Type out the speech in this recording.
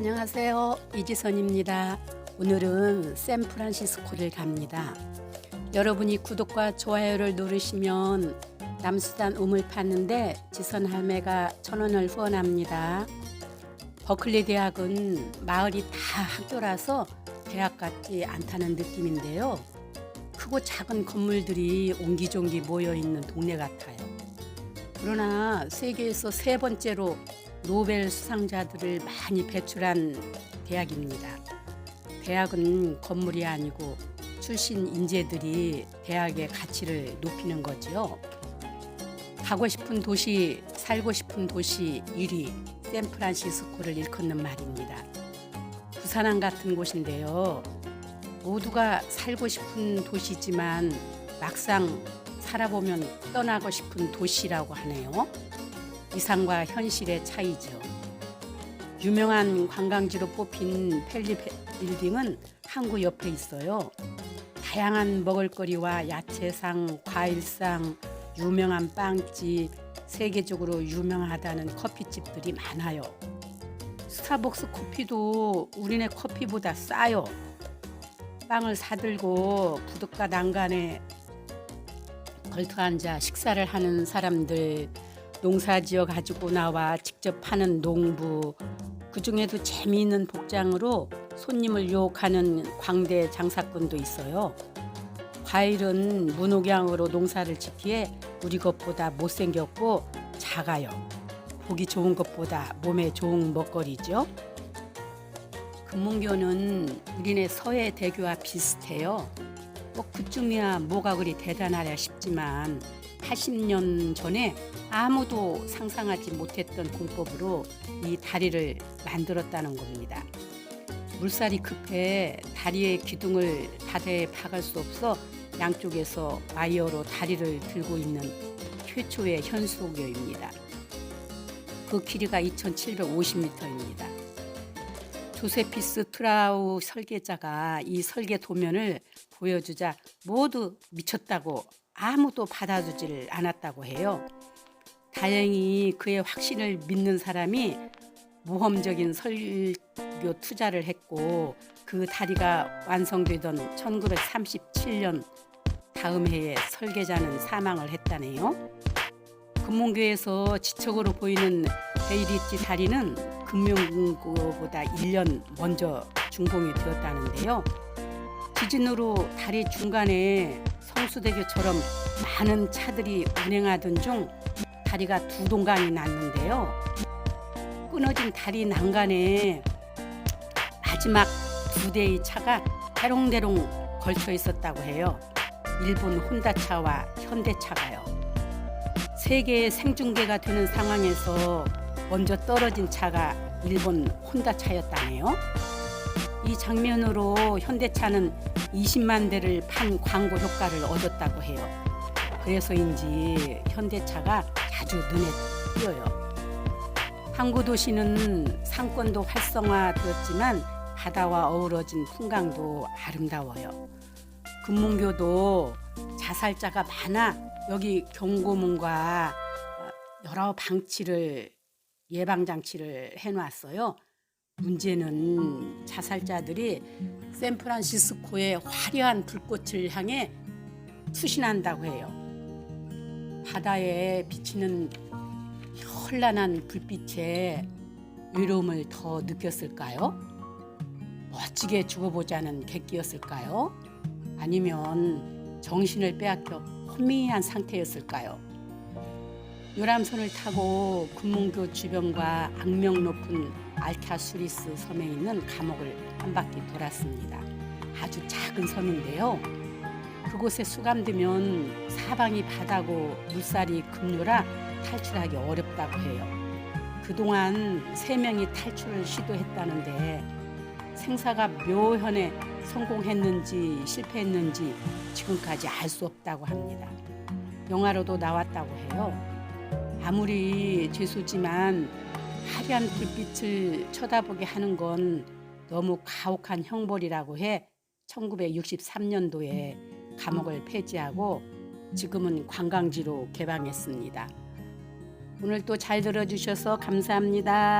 안녕하세요. 이지선입니다. 오늘은 샌프란시스코를 갑니다. 여러분이 구독과 좋아요를 누르시면 남수단 우물 팠는데 지선 할매가 천 원을 후원합니다. 버클리 대학은 마을이 다 학교라서 대학 같지 않다는 느낌인데요. 크고 작은 건물들이 옹기종기 모여 있는 동네 같아요. 그러나 세계에서 세 번째로 노벨 수상자들을 많이 배출한 대학입니다. 대학은 건물이 아니고 출신 인재들이 대학의 가치를 높이는 거지요. 가고 싶은 도시, 살고 싶은 도시 1위 샌프란시스코를 일컫는 말입니다. 부산항 같은 곳인데요. 모두가 살고 싶은 도시지만 막상 살아보면 떠나고 싶은 도시라고 하네요. 이상과 현실의 차이죠. 유명한 관광지로 뽑힌 펠리 빌딩은 항구 옆에 있어요. 다양한 먹을거리와 야채상, 과일상, 유명한 빵집, 세계적으로 유명하다는 커피집들이 많아요. 스타벅스 커피도 우리네 커피보다 싸요. 빵을 사들고 부둣가 난간에 걸터 앉아 식사를 하는 사람들, 농사 지어 가지고 나와 직접 파는 농부, 그 중에도 재미있는 복장으로 손님을 유혹하는 광대 장사꾼도 있어요. 과일은 무농약으로 농사를 짓기에 우리 것보다 못생겼고 작아요. 보기 좋은 것보다 몸에 좋은 먹거리죠. 금문교는 우리네 서해 대교와 비슷해요. 뭐 그쯤이야 뭐가 그리 대단하랴 싶지만 80년 전에 아무도 상상하지 못했던 공법으로 이 다리를 만들었다는 겁니다. 물살이 급해 다리의 기둥을 바다에 박을 수 없어 양쪽에서 와이어로 다리를 들고 있는 최초의 현수교입니다. 그 길이가 2,750m입니다. 조세피스 트라우 설계자가 이 설계 도면을 보여주자 모두 미쳤다고 아무도 받아주질 않았다고 해요. 다행히 그의 확신을 믿는 사람이 모험적인 설교 투자를 했고 그 다리가 완성되던 1937년 다음 해에 설계자는 사망을 했다네요. 금문교에서 지적으로 보이는 베이리지 다리는 금명구보다 1년 먼저 준공이 되었다는데요. 지진으로 다리 중간에 성수대교처럼 많은 차들이 운행하던 중 다리가 두 동강이 났는데요. 끊어진 다리 난간에 마지막 두 대의 차가 대롱대롱 걸쳐 있었다고 해요. 일본 혼다차와 현대차가요. 세계의 생중계가 되는 상황에서 먼저 떨어진 차가 일본 혼다차였다네요. 이 장면으로 현대차는 20만 대를 판 광고 효과를 얻었다고 해요. 그래서인지 현대차가 아주 눈에 띄어요. 항구 도시는 상권도 활성화되었지만 바다와 어우러진 풍광도 아름다워요. 금문교도 자살자가 많아 여기 경고문과 여러 방치를 예방 장치를 해놨어요. 문제는 자살자들이 샌프란시스코의 화려한 불꽃을 향해 투신한다고 해요. 바다에 비치는 현란한 불빛에 외로움을 더 느꼈을까요? 멋지게 죽어보자는 객기였을까요? 아니면 정신을 빼앗겨 혼미한 상태였을까요? 유람선을 타고 금문교 주변과 악명 높은 알카수리스 섬에 있는 감옥을 한 바퀴 돌았습니다. 아주 작은 섬인데요. 그곳에 수감되면 사방이 바다고 물살이 급류라 탈출하기 어렵다고 해요. 그동안 세 명이 탈출을 시도했다는데 생사가 묘현에 성공했는지 실패했는지 지금까지 알 수 없다고 합니다. 영화로도 나왔다고 해요. 아무리 죄수지만 화려한 불빛을 쳐다보게 하는 건 너무 가혹한 형벌이라고 해 1963년도에 감옥을 폐지하고 지금은 관광지로 개방했습니다. 오늘 또 잘 들어주셔서 감사합니다.